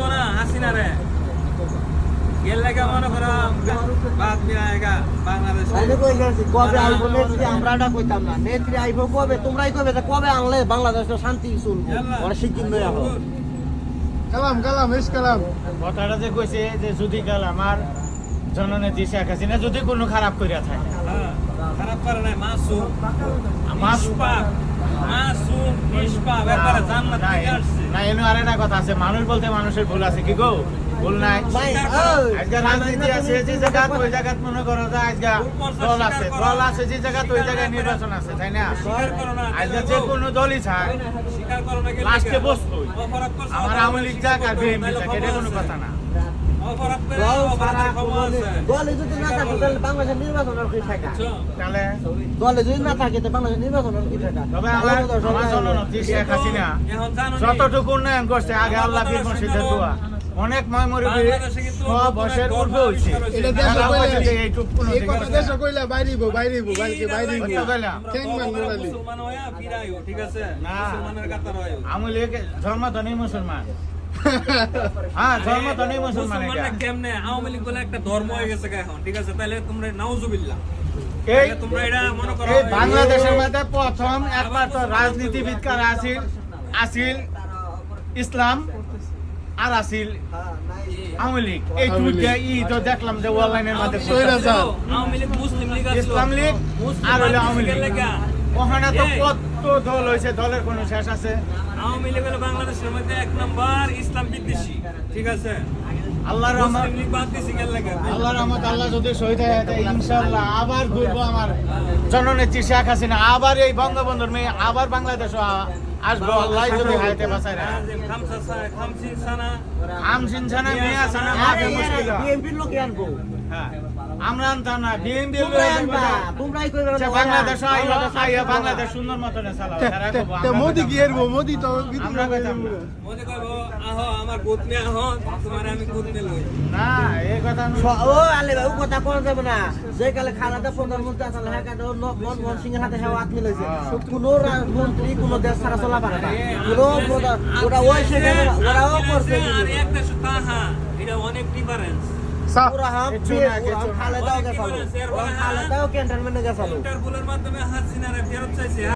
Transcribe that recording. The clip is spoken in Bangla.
দিব না হাসিনা রে। বাংলাদেশ। তাইলে কই গেছি কবে আইবো নেত্রী আমরা এটা কইতাম না। নেত্রী আইবো কবে? তোমরাই কবে যে কবে আনলে বাংলাদেশের শান্তি শুনব ওরা সিকিম কালাম কালাম এস কালাম। কথাটা যে কইছে যে যদি কাল আমার জননেত্রী শেখ হাসিনা যদি কোনো খারাপ করিয়া থাকে। হ্যাঁ, খারাপ করে নাই মাস- নিষ্পাপ না, এনে আর কথা আছে মানুষ বলতে মানুষের ভুল আছে কি গো? ভুল নাই। আজকে রাজনীতি আছে যে জায়গা ওই জায়গা মনে করো যে আজকে দল আছে দল আছে যে জায়গা ওই জায়গায় নির্বাচন আছে তাই না? আজকে যে কোনো দলই গেলে লাস্টে করছে, আমার আওয়ামী লীগ যাক আর বিএনপি যাক এটা কোনো কথা না। দল যদি না থাকে তাহলে বাংলাদেশের নির্বাচন আর কি থাকা বুঝছ? তাহলে দলে যদি না থাকে তাহলে বাংলাদেশের নির্বাচন আর কি থাকা তবে আমার আমার শেখ হাসিনা এখন জানো নি? যতটুকু উন্নয়ন করছে আগে আল্লাহ দোয়া অনেক ময়মরি বাংলাদেশে সব বছর উঠবে হইছে এটা দেশে কইলে বলছে যে এই কথা হচ্ছে দেশে না। কইলা বাইরিব বাইরিব বাইকে বাইরিব ওইটা কইলাম। আমরা ঠ্যাং মান তওবা মুসলমান হইয়া ফিরাইও, ঠিক আছে না। মুসলমানের কাতার হইও। আওয়ামী লীগ ধর্ম মুসলমান হ্যাঁ ধর্ম তো নেই মুসলমান কেমনে? আওয়ামী লীগ বলে একটা ধর্ম হয়ে গেছে এখন ঠিক আছে? তাহলে তোমরা নাউজুবিল্লাহ। এই তোমরা এটা মনে করো এই বাংলাদেশের মধ্যে প্রথম একমাত্র রাজনীতিবিদ কারা আসিল আসিল ইসলাম আর আসিল আওয়ামী লীগ। এই দুইটা ই তো দেখলাম যে অনলাইনের মধ্যে। আওয়ামী লীগ মুসলিম লীগ ইসলাম লীগ আর হলো আওয়ামী লেগা। ওখানে তো কত দল হয়েছে দলের কোনো শেষ আছে? আওয়ামী লীগ হলো বাংলাদেশের মধ্যে এক নম্বর ইসলাম বিদ্বেষী ঠিক আছে? আল্লাহর রহমত আল্লাহর আল্লাহ যদি শহীদ হয়ে যায় ইনশাআল্লাহ আবার ঘুরবো আমার জননেত্রী শেখ হাসিনা আবার এই বঙ্গবন্ধুর মেয়ে আবার বাংলাদেশ আসব আল্লাহ যদি হাইতে বাঁচায় রাখে। আর যে খামসিন সানা। আম সিনছানা মেয়ে আছে না? মাকে মুশকিল। লোক আনব। হ্যাঁ। আমরা আনতাম না বিএনপি আচ্ছা, বাংলাদেশ বাংলাদেশ সুন্দর মতনে চালাও মোদি কি এরবো মোদি তো আমরা কইতাম না। মোদি কইব আহো আমার গোত নিয়ে আহো তোমার আমি গোত নিয়ে লই না এই কথা ও আলে ভাই, ও কথা কোন যাবে না যে কালে খালাদা প্রধানমন্ত্রী আসলে হ্যাঁ ন- মনমোহন সিং এর হাতে হেওয়া আত্মি লইছে কোন মন্ত্রী কোন দেশ ছাড়া চলা পারে না কোন ওরা ওই সেখানে ওরাও করছে আর একটা সুতা হা এটা অনেক ডিফারেন্স খালেদাও ক্যান্টনমেন্টে গেছালো